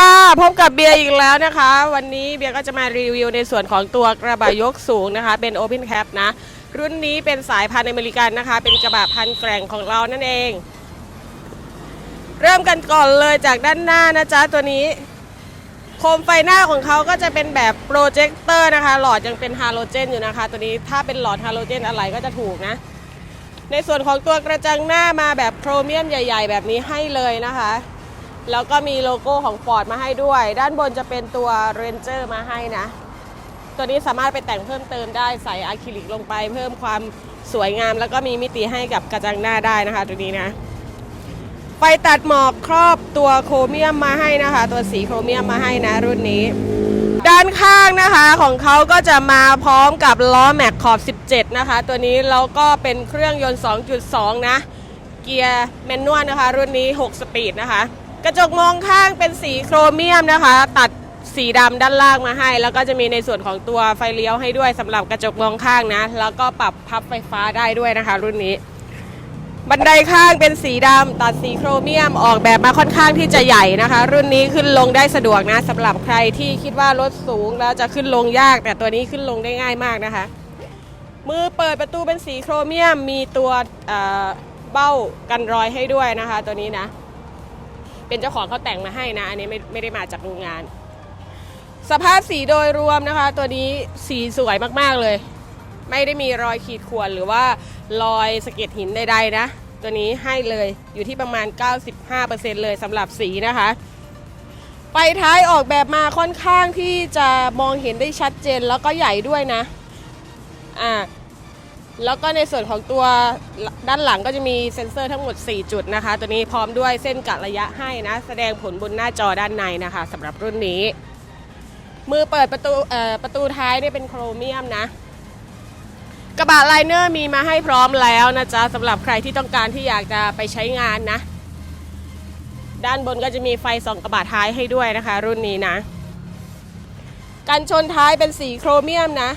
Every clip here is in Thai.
ค่ะพบกับเบียร์อีกแล้วนะคะ วันนี้เบียร์ก็จะมารีวิวในส่วนของตัวกระบะยกสูงนะคะ เป็น Open Cap นะ รุ่นนี้เป็นสายพันธุ์อเมริกันนะคะ เป็นกระบะพันธุ์แกร่งของเรานั่นเอง เริ่มกันก่อนเลยจากด้านหน้านะจ๊ะตัวนี้ โคมไฟหน้าของเขาก็จะเป็นแบบโปรเจคเตอร์นะคะ หลอดยังเป็นฮาโลเจนอยู่นะคะ ตัวนี้ถ้าเป็นหลอดฮาโลเจนอะไรก็จะถูกนะ ในส่วนของตัวกระจังหน้ามาแบบโครเมียมใหญ่ ๆ แบบนี้ให้เลยนะคะ แล้วก็มีโลโก้ของ Ford มาให้ด้วย ด้านบนจะเป็นตัว Ranger มาให้นะ ตัวนี้สามารถไปแต่งเพิ่มเติมได้ใส่อะคริลิกลงไป เพิ่มความสวยงาม แล้วก็มีมิติให้กับกระจังหน้าได้นะคะตัวนี้นะ ไฟตัดหมอกครอบตัวโครเมียมมาให้นะคะ ตัวสีโครเมียมมาให้นะรุ่นนี้ ด้านข้างนะคะของเขาก็จะมาพร้อมกับล้อแม็กขอบ 17 นะคะ ตัวนี้แล้วก็เป็นเครื่องยนต์ 2.2 นะ เกียร์แมนนวลนะคะ รุ่นนี้ 6 สปีดนะคะ กระจกมองข้างเป็นสีโครเมียมนะคะ ตัดสีดำด้านล่างมาให้ แล้วก็จะมีในส่วนของตัวไฟเลี้ยวให้ด้วยสำหรับกระจกมองข้างนะ แล้วก็ปรับพับไฟฟ้าได้ด้วยนะคะ รุ่นนี้ บันไดข้างเป็นสีดำตัดสีโครเมียมออกแบบมาค่อนข้างที่จะใหญ่นะคะ รุ่นนี้ขึ้นลงได้สะดวกนะสำหรับใครที่คิดว่ารถสูงแล้วจะขึ้นลงยาก แต่ตัวนี้ขึ้นลงได้ง่ายมากนะคะ มือเปิดประตูเป็นสีโครเมียมมีตัวเอ่อเบ้ากันรอยให้ด้วยนะคะ ตัวนี้นะ เป็นเจ้าของเขาแต่งมาให้นะ อันนี้ไม่ไม่ได้มาจากโรงงาน สภาพสีโดยรวมนะคะ ตัวนี้สีสวยมากๆเลย ไม่ได้มีรอยขีดข่วนหรือว่ารอยสะเก็ดหินใดๆนะ ตัวนี้ให้เลยอยู่ที่ประมาณ 95%เลยสำหรับสีนะคะไฟท้ายออกแบบมาค่อนข้างที่จะมองเห็นได้ชัดเจนแล้วก็ใหญ่ด้วยนะ อ่า แล้วก็ในส่วนของตัวด้านหลังก็จะมีเซ็นเซอร์ทั้งหมด 4 จุดนะคะ ตัวนี้พร้อมด้วยเส้นกะระยะให้นะ แสดงผลบนหน้าจอด้านในนะคะสำหรับรุ่นนี้ มือเปิดประตูประตูท้ายเนี่ยเป็นโครเมียมนะ กระบะไลเนอร์มีมาให้พร้อมแล้วนะจ๊ะสำหรับใครที่ต้องการที่อยากจะไปใช้งานนะ ด้านบนก็จะมีไฟส่องกระบะท้ายให้ด้วยนะคะ รุ่นนี้นะ กันชนท้ายเป็นสีโครเมียมนะ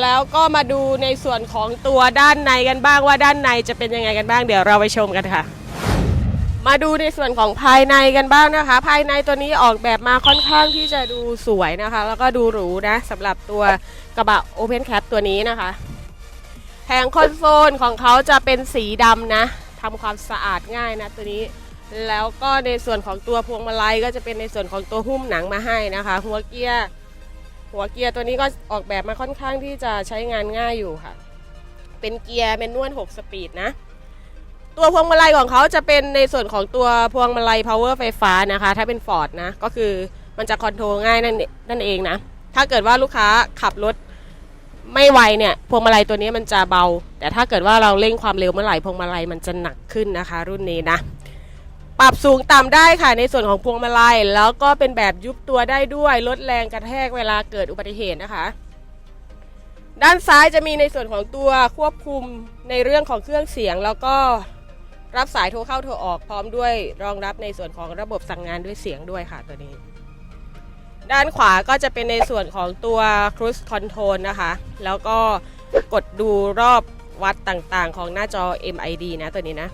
แล้วก็มาดูในส่วนของตัวด้านในกันบ้างว่าด้านในจะเป็นยังไงกันบ้างเดี๋ยวเราไปชมกันค่ะ มาดูในส่วนของภายในกันบ้างนะคะ ภายในตัวนี้ออกแบบมาค่อนข้างที่จะดูสวยนะคะ แล้วก็ดูหรูนะสำหรับตัวกระบะ Open Cap ตัวนี้นะคะแผงคอนโซลของเขาจะเป็นสีดำนะทำความสะอาดง่ายนะตัวนี้แล้วก็ในส่วนของตัวพวงมาลัยก็จะเป็นในส่วนของตัวหุ้มหนังมาให้นะคะ หัวเกียร์ หัวเกียร์ตัวนี้ก็ออกแบบมาค่อนข้างที่จะใช้งานง่ายอยู่ค่ะ เป็นเกียร์เป็นนวล6สปีดนะ ตัวพวงมาลัยของเขาจะเป็นในส่วนของตัวพวงมาลัย power ไฟฟ้านะคะ ถ้าเป็น Ford นะ ก็คือมันจะคอนโทรลง่ายนั่นนั่นเองนะ ถ้าเกิดว่าลูกค้าขับรถไม่ไวเนี่ยพวงมาลัยตัวนี้มันจะเบา แต่ถ้าเกิดว่าเราเร่งความเร็วเมื่อไหร่พวงมาลัยมันจะหนักขึ้นนะคะ รุ่นนี้นะ ปรับสูงต่ำได้ค่ะในส่วนของพวงมาลัย แล้วก็เป็นแบบยุบตัวได้ด้วยลดแรงกระแทกเวลาเกิดอุบัติเหตุนะคะ ด้านซ้ายจะมีในส่วนของตัวควบคุมในเรื่องของเครื่องเสียง แล้วก็รับสายโทรเข้าโทรออกพร้อมด้วยรองรับในส่วนของระบบสั่งงานด้วยเสียงด้วยค่ะตัวนี้ ด้านขวาก็จะเป็นในส่วนของตัว Cruise Control นะคะ แล้วก็กดดูรอบวัดต่างๆ ของหน้าจอ MID นะตัวนี้นะ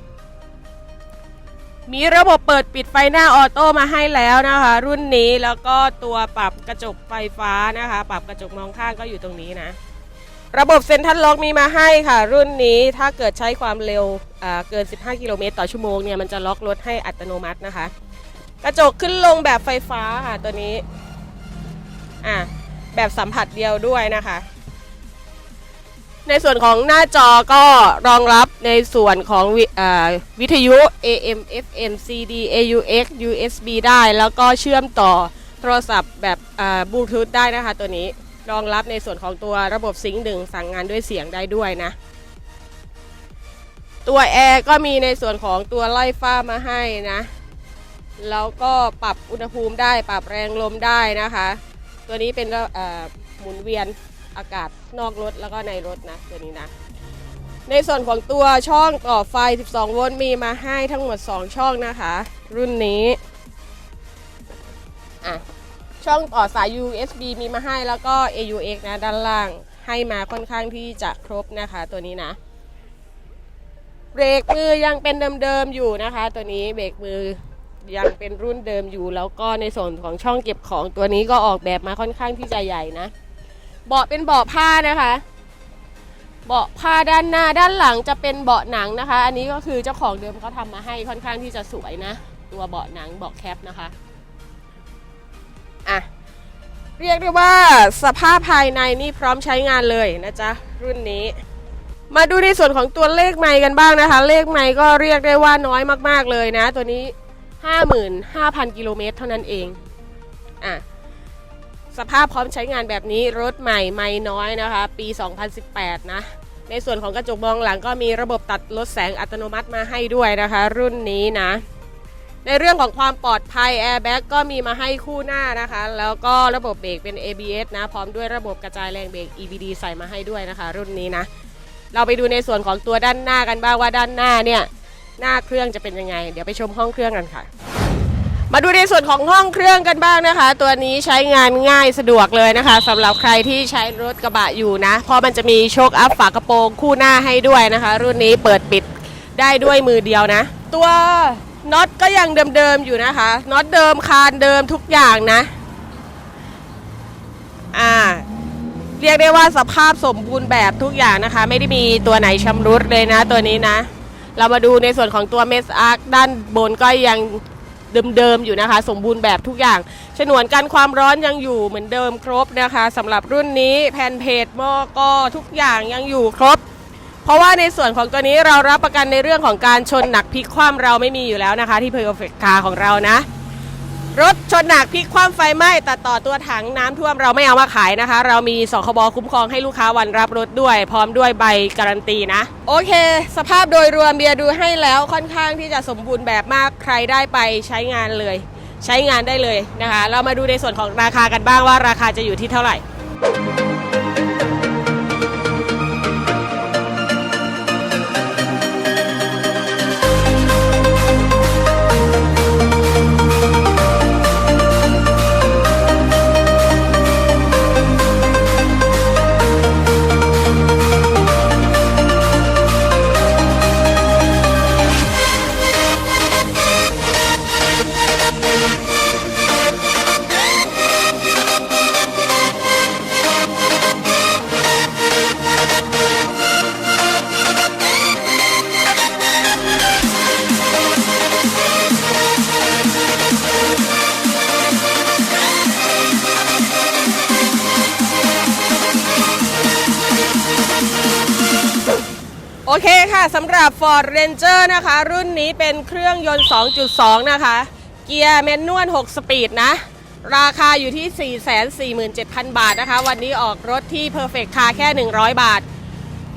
มีระบบเปิดปิดไฟหน้าออโต้มาให้แล้วนะคะ รุ่นนี้แล้วก็ตัวปรับกระจกไฟฟ้านะคะ ปรับกระจกมองข้างก็อยู่ตรงนี้นะ ระบบเซ็นทรัลล็อกมีมาให้ค่ะ รุ่นนี้ถ้าเกิดใช้ความเร็วเกิน 15 กิโลเมตรต่อชั่วโมงเนี่ยมันจะล็อกรถให้อัตโนมัตินะคะ กระจกขึ้นลงแบบไฟฟ้าค่ะตัวนี้อะแบบสัมผัสเดียวด้วยนะคะ ในส่วนของหน้าจอก็รองรับในส่วนของวิวิทยุ AM FM CD AUX USB ได้แล้วก็เชื่อมต่อโทรศัพท์แบบบลูทูธได้นะคะตัวนี้รองรับในส่วนของตัวระบบซิงค์ดึงสั่งงานด้วยเสียงได้ด้วยนะ ตัวแอร์ก็มีในส่วนของตัวไล่ฟ้ามาให้นะ แล้วก็ปรับอุณหภูมิได้ปรับแรงลมได้นะคะ ตัวนี้เป็นหมุนเวียน อากาศนอกรถแล้วก็ในรถนะตัวนี้นะ ในส่วนของตัวช่องต่อไฟ 12 โวลต์มีมาให้ทั้งหมด 2 ช่องนะคะ รุ่นนี้อะช่องต่อสาย USB มีมาให้แล้วก็ AUX นะด้านล่างให้มาค่อนข้างที่จะครบนะคะตัวนี้นะเบรกมือยังเป็นเดิมๆอยู่นะคะ ตัวนี้เบรกมือยังเป็นรุ่นเดิมอยู่ แล้วก็ในส่วนของช่องเก็บของตัวนี้ก็ออกแบบมาค่อนข้างที่จะใหญ่นะ เบาะเป็นเบาะผ้านะคะ เบาะผ้าด้านหน้าด้านหลังจะเป็นเบาะหนังนะคะ อันนี้ก็คือเจ้าของเดิมเขาทำมาให้ค่อนข้างที่จะสวยนะ ตัวเบาะหนังเบาะแคปนะคะ อะ เรียกได้ว่าสภาพภายในนี่พร้อมใช้งานเลยนะจ๊ะ รุ่นนี้มาดูในส่วนของตัวเลขไมค์กันบ้างนะคะ เลขไมค์ก็เรียกได้ว่าน้อยมากๆเลยนะ ตัวนี้ 55,000 กิโลเมตรเท่านั้นเอง อะ สภาพพร้อมใช้งานแบบนี้รถใหม่ไม่น้อยนะคะ ปี 2018 นะ ในส่วนของกระจกมองหลังก็มีระบบตัดลดแสงอัตโนมัติมาให้ด้วยนะคะ รุ่นนี้นะ ในเรื่องของความปลอดภัย Airbag ก็มีมาให้คู่หน้านะคะ แล้วก็ระบบเบรกเป็น ABS นะ พร้อมด้วยระบบกระจายแรงเบรก EBD ใส่มาให้ด้วยนะคะ รุ่นนี้นะ เราไปดูในส่วนของตัวด้านหน้ากันบ้างว่าด้านหน้าเนี่ยหน้าเครื่องจะเป็นยังไง เดี๋ยวไปชมห้องเครื่องกันค่ะ มาดูในส่วนของห้องเครื่องกันบ้างนะคะ ตัวนี้ใช้งานง่ายสะดวกเลยนะคะสำหรับใครที่ใช้รถกระบะอยู่นะ เพราะมันจะมีโชคอัพฝากระโปรงคู่หน้าให้ด้วยนะคะ รุ่นนี้เปิดปิดได้ด้วยมือเดียวนะ ตัวน็อตก็ยังเดิมๆอยู่นะคะน็อตเดิมคานเดิมทุกอย่างนะอ่าเรียกได้ว่าสภาพสมบูรณ์แบบทุกอย่างนะคะ ไม่ได้มีตัวไหนชำรุดเลยนะ ตัวนี้นะ เรามาดูในส่วนของตัวเมสอาร์คด้านบนก็ยัง เดิมๆอยู่นะคะ สมบูรณ์แบบทุกอย่าง ฉนวนกันความร้อนยังอยู่เหมือนเดิมครบนะคะสำหรับรุ่นนี้แผ่นเพจหม้อก็ทุกอย่างยังอยู่ครบ เพราะว่าในส่วนของตัวนี้เรารับประกันในเรื่องของการชนหนักพลิกคว่ำเราไม่มีอยู่แล้วนะคะ ที่เพอร์เฟกคาของเรานะ รถชนหนักพลิกคว่ำไฟไหม้ตัดต่อตัวถังน้ำท่วมเราไม่เอามาขายนะคะ เรามีสคบคุ้มครองให้ลูกค้าวันรับรถด้วย พร้อมด้วยใบการันตีนะ โอเค สภาพโดยรวมเบียร์ดูให้แล้วค่อนข้างที่จะสมบูรณ์แบบมากใครได้ไปใช้งานเลย ใช้งานได้เลยนะคะ เรามาดูในส่วนของราคากันบ้างว่าราคาจะอยู่ที่เท่าไหร่ เคค่ะสำหรับ Ford Ranger นะคะ รุ่นนี้เป็นเครื่องยนต์ 2.2 นะคะ เกียร์แมนนวล 6 สปีดนะ ราคาอยู่ที่ 447,000 บาทนะคะ วันนี้ออกรถที่ Perfect Car แค่ 100 บาท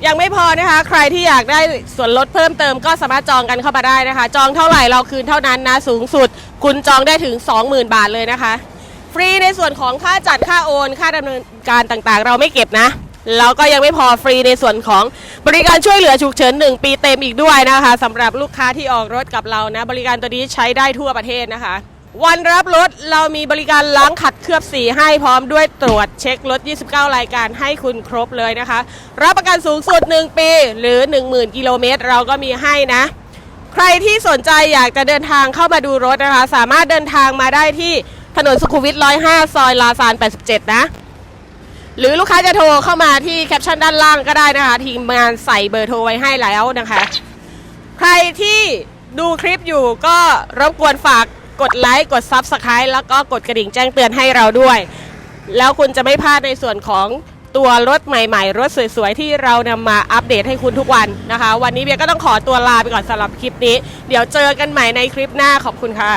ยังไม่พอนะคะ ใครที่อยากได้ส่วนลดเพิ่มเติมก็สามารถจองกันเข้ามาได้นะคะ จองเท่าไหร่เราคืนเท่านั้นนะ สูงสุด คุณจองได้ถึง 20,000 บาทเลยนะคะ ฟรีในส่วนของค่าจัดค่าโอน ค่าดำเนินการต่างๆ เราไม่เก็บนะ แล้วก็ยังไม่พอฟรีในส่วนของบริการช่วยเหลือฉุกเฉิน 1 ปีเต็มอีกด้วยนะคะสำหรับลูกค้าที่ออกรถกับเรานะ บริการตัวนี้ใช้ได้ทั่วประเทศนะคะ วันรับรถเรามีบริการล้างขัดเคลือบสีให้พร้อมด้วยตรวจเช็ครถ 29 รายการให้คุณครบเลยนะคะ รับประกันสูงสุด 1 ปี หรือ 10,000 กิโลเมตร เราก็มีให้นะ ใครที่สนใจอยากจะเดินทางเข้ามาดูรถนะคะ สามารถเดินทางมาได้ที่ถนนสุขุมวิท105 ซอยลาซาน 87 นะ หรือลูกค้าจะโทรเข้ามาที่แคปชั่นด้านล่างก็ได้นะคะ ทีมงานใส่เบอร์โทรไว้ให้แล้วนะคะ ใครที่ดูคลิปอยู่ก็รบกวนฝากกดไลค์กด Subscribe แล้วก็กดกระดิ่งแจ้งเตือนให้เราด้วย แล้วคุณจะไม่พลาดในส่วนของตัวรถใหม่ๆ รถสวยๆ ที่เรานำมาอัปเดตให้คุณทุกวันนะคะ วันนี้เบียร์ก็ต้องขอตัวลาไปก่อนสำหรับคลิปนี้ เดี๋ยวเจอกันใหม่ในคลิปหน้าขอบคุณค่ะ